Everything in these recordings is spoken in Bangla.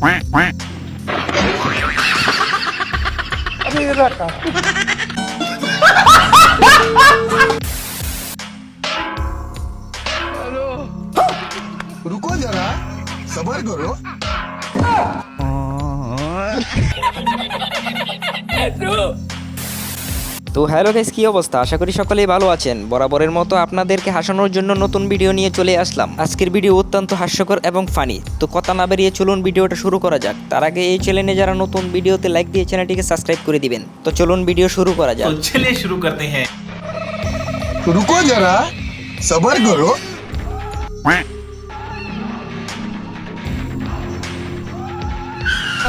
quack, quack. रुको जरा सबर करो তো হ্যালো গাইস কি অবস্থা? আশা করি সকলেই ভালো আছেন। বরাবরের মতো আপনাদেরকে হাসানোর জন্য নতুন ভিডিও নিয়ে চলে আসলাম। আজকের ভিডিও অত্যন্ত হাস্যকর এবং ফানি তো কথা না বেরিয়ে চলুন ভিডিওটা শুরু করা যাক। তার আগে এই চ্যানেলে যারা নতুন ভিডিওতে লাইক দিয়ে চ্যানেলটিকে সাবস্ক্রাইব করে দিবেন। তো চলুন ভিডিও শুরু করা যাক। চলে শুরু করতে হ্যাঁ। রুকো যারা সবার করো।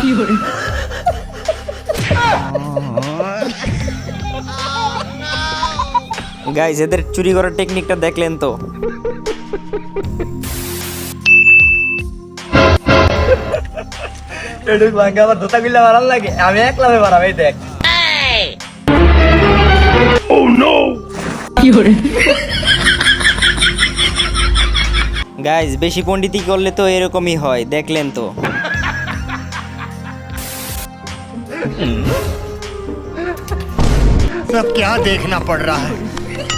কি quack. গাইস এদের চুরি করার টেকনিকটা দেখলেন তো এটুক ভাঙ্গে আমার ধোতা গুলা মারার লাগে আমি একলামে মারাম এই দেখ গাইস বেশি পণ্ডিতি করলে তো এরকমই হয় দেখলেন তো सब क्या देखना पड़ रहा है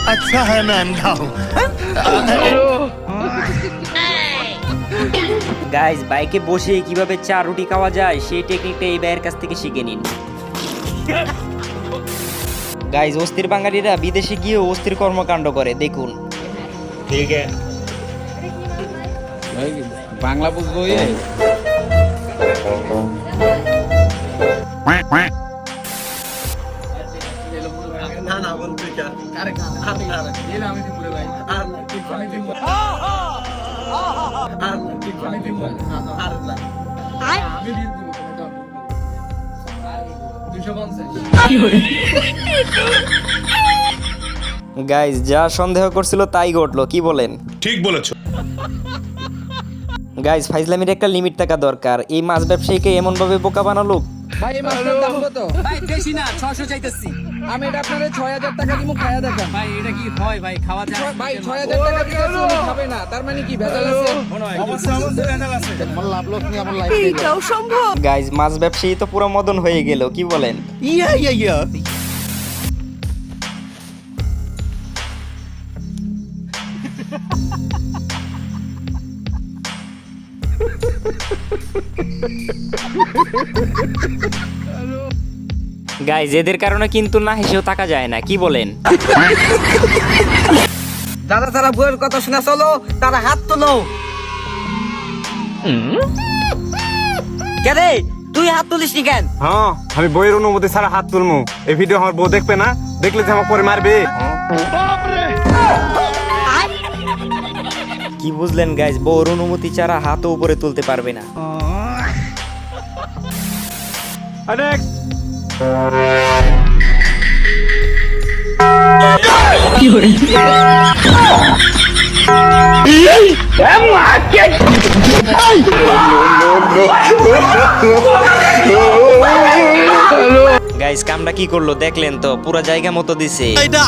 अच्छा है मैं अंधा हूँ গাইস বাইকে বসে কিভাবে চা রুটি খাওয়া যায় সেই টেকনিকটা এই ভাইয়ের কাছ থেকে শিখে নিন গাইস অস্থির বাঙালিরা বিদেশে গিয়ে অস্থির কর্মকাণ্ড করে দেখুন ठीक है বাংলা বুঝবো গাইস যা সন্দেহ করছিল তাই ঘটলো কি বলেন ঠিক বলেছ গাইস ফাইজলামির একটা লিমিট থাকা দরকার এই মাছ ব্যবসায়ীকে এমন ভাবে বোকা বানালো ভাই এই মাছটার দাম কত? ভাই বেশি না ছশো চাইতেছি। আমি এটা ছয় হাজার টাকা খায়া ভাই এটা কি হয় ভাই খাওয়া যায়? ভাই ছয় হাজার টাকা দিয়ে খাবে না তার মানে কি ভেজাল আছে? লাভ লস আমার সম্ভব। গাইজ মাছ ব্যবসায়ী তো পুরো মদন হয়ে গেল কি বলেন? Yeah yeah yeah. Ha ha ha ha ha! Guys এদের কারণে কিন্তু না হেসেও থাকা যায় না কি বলেন? যারা যারা বইয়ের কথা শোনা চলো তারা হাত তোলো। কে রে? তুই হাত তুলিস নি কেন? হ্যাঁ আমি বইয়ের অনুমতি ছাড়া হাত তুলমু। এই ভিডিও আমার বউ দেখবে না? দেখলে যে আমার পরে মারবে। কি বুঝলেন গাইস বউর অনুমতি ছাড়া হাতও উপরে তুলতে পারবে না। গাইস কামটা কি করল দেখলেন তো? পুরো জায়গা মতো দিছে। এটা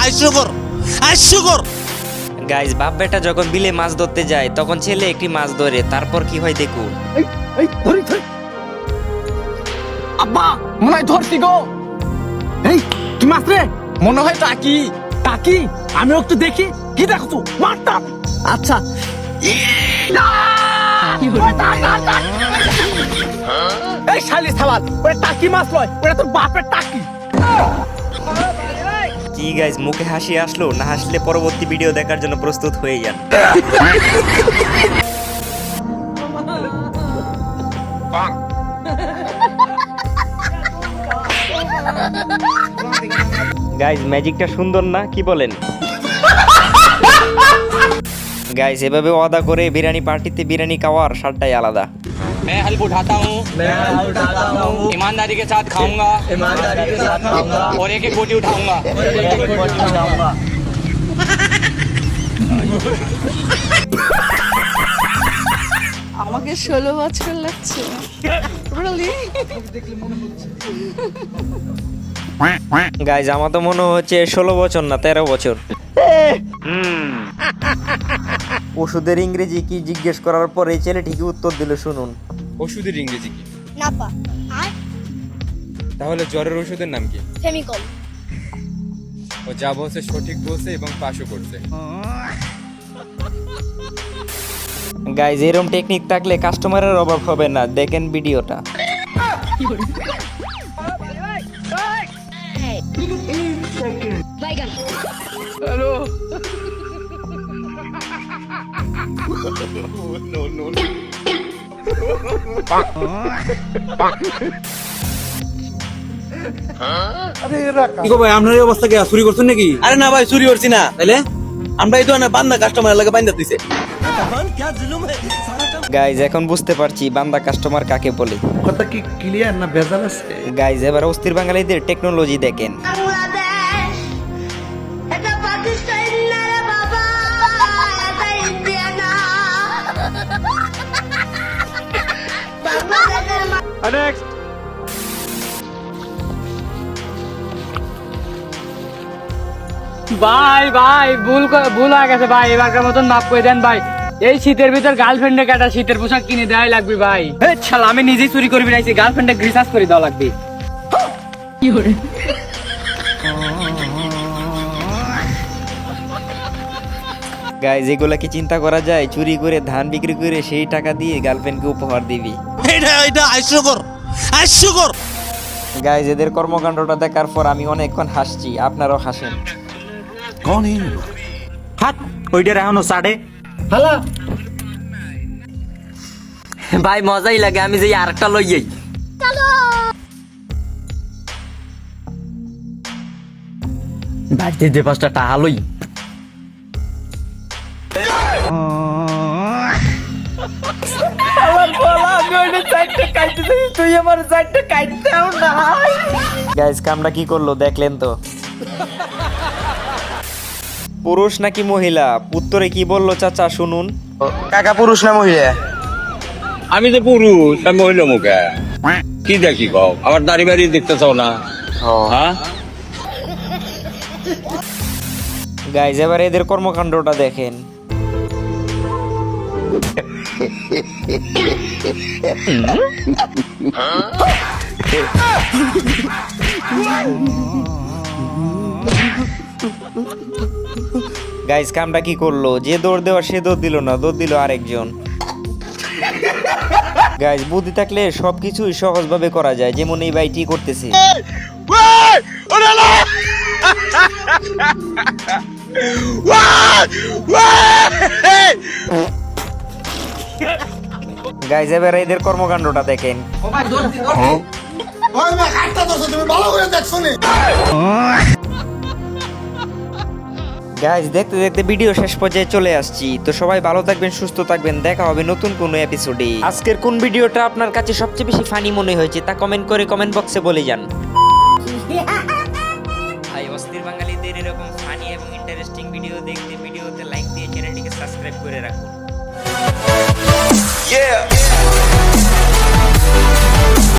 গাইস বাপ বেটা যখন বিলে মাছ ধরতে যায় তখন ছেলে একটি মাছ ধরে তারপর কি হয় দেখুন। আব্বা মনে হয় ধরছি গো। এই কি মাছ রে মনে হয় টাকি টাকি? আমি একটু দেখি। কি দেখো তো? মারটা আচ্ছা। এই শালি সাবাল ওটা টাকি মাছ লয় ওটা তোর বাপের টাকি। কি গাইস মুখে হাসি আসলো? না হাসলে পরবর্তী ভিডিও দেখার জন্য প্রস্তুত হয়ে যান। গাইস ম্যাজিকটা সুন্দর না কি বলেন গাইস এভাবে ওয়াদা করে বিরিয়ানি পার্টিতে বিরিয়ানি খাওয়ার স্বাদটাই আলাদা मैं हल्फ उठाता हूँ मैं उठाता हूँ ईमानदारी के साथ खाऊंगा ईमानदारी के साथ खाऊंगा और एक एक बोटी उठाऊंगा उठाऊंगा আমাকে ষোলো বছর লাগছে Really? quack, quack. গাইজ আমার তো মনে হচ্ছে ষোলো বছর না তেরো বছর। ওষুধের ইংরেজি কি জিজ্ঞেস করার পর এই ছেলে ঠিকই উত্তর দিল শুনুন। ওষুধের ইংরেজি কি? নাপা। আর? তাহলে জ্বরের ওষুধের নাম কি? ফেমিকল। ও যা বলছে সঠিক বলছে এবং পাশও করছে। গাইজ এরম টেকনিক থাকলে কাস্টমারের অভাব হবে না। দেখেন ভিডিওটা। কি গো ভাই আপনার অবস্থা কি? চুরি করছেন নাকি? আরে না ভাই চুরি করছি না। তাইলে? আমরা এই না বান্দা কাস্টমার লাগে বাইন্দা দিছে। গাইজ এখন বুঝতে পারছি বান্দা কাস্টমার কাকে বলে। কথা কি ক্লিয়ার না ভেজাল আছে? গাইজ এবার অস্থির বাঙালিদের টেকনোলজি দেখেন। বাংলাদেশ ভাই ভাই ভুল ভুল হয়ে গেছে ভাই এবারকার মতন মাফ করে দেন ভাই। এই শীতের ভিতর গার্লফ্রেন্ডে একটা শীতের পোশাক কিনে দেওয়াই লাগবে ভাই। শালা আমি নিজেই চুরি করবি নাইছি গার্লফ্রেন্ডে রিসার্চ করে দেওয়া লাগবে। গাইজ এগুলা কি চিন্তা করা যায়? চুরি করে ধান বিক্রি করে সেই টাকা দিয়ে গার্লফ্রেন্ডকে উপহার দিবি। এটা এটা হাস্যকর হাস্যকর। গাইজ এদের কর্মকাণ্ডটা দেখার পর আমি অনেকক্ষণ হাসছি আপনারাও হাসেন। হাত ওইটার এখনও সাড়ে। ভাই মজাই লাগে আমি যে আরেকটা লই যাই। বাড়িতে যে পাঁচটা টাকা লই। গাইজ কামটা কি করল দেখলেন তো? পুরুষ নাকি মহিলা? উত্তরে কি বলল চাচা শুনুন। কাকা পুরুষ না মহিলা? আমি তো পুরুষ আমি মহিলা মুখে। কি দেখি কও? আমার দাড়ি বাড়ি দেখতে চাও না? হ্যাঁ? গাইজ এবার এদের কর্মকাণ্ডটা দেখেন। গাইজ কামটা কি করল? যে দৌড় দেওয়া সে দৌড় দিল না দৌড় দিল আরেকজন। গাইজ বুদ্ধি থাকলে সবকিছুই সহজভাবে করা যায় যেমন এই বাইটি করতেছে। গাইজ এবার এদের কর্মকাণ্ডটা দেখেন। গাইজ দেখতে দেখতে ভিডিও শেষ পর্যায়ে চলে আসছি। তো সবাই ভালো থাকবেন সুস্থ থাকবেন। দেখা হবে নতুন কোনো এপিসোডে আজকের কোন ভিডিওটা আপনার কাছে সবচেয়ে বেশি ফানি মনে হয়েছে তা কমেন্ট করে কমেন্ট বক্সে বলে যান। ভাই অস্থির বাঙালিদের এরকম ফানি এবং ইন্টারেস্টিং ভিডিও দেখতে ভিডিওতে লাইক দিয়ে চ্যানেলটিকে সাবস্ক্রাইব করে রাখুন। Yeah.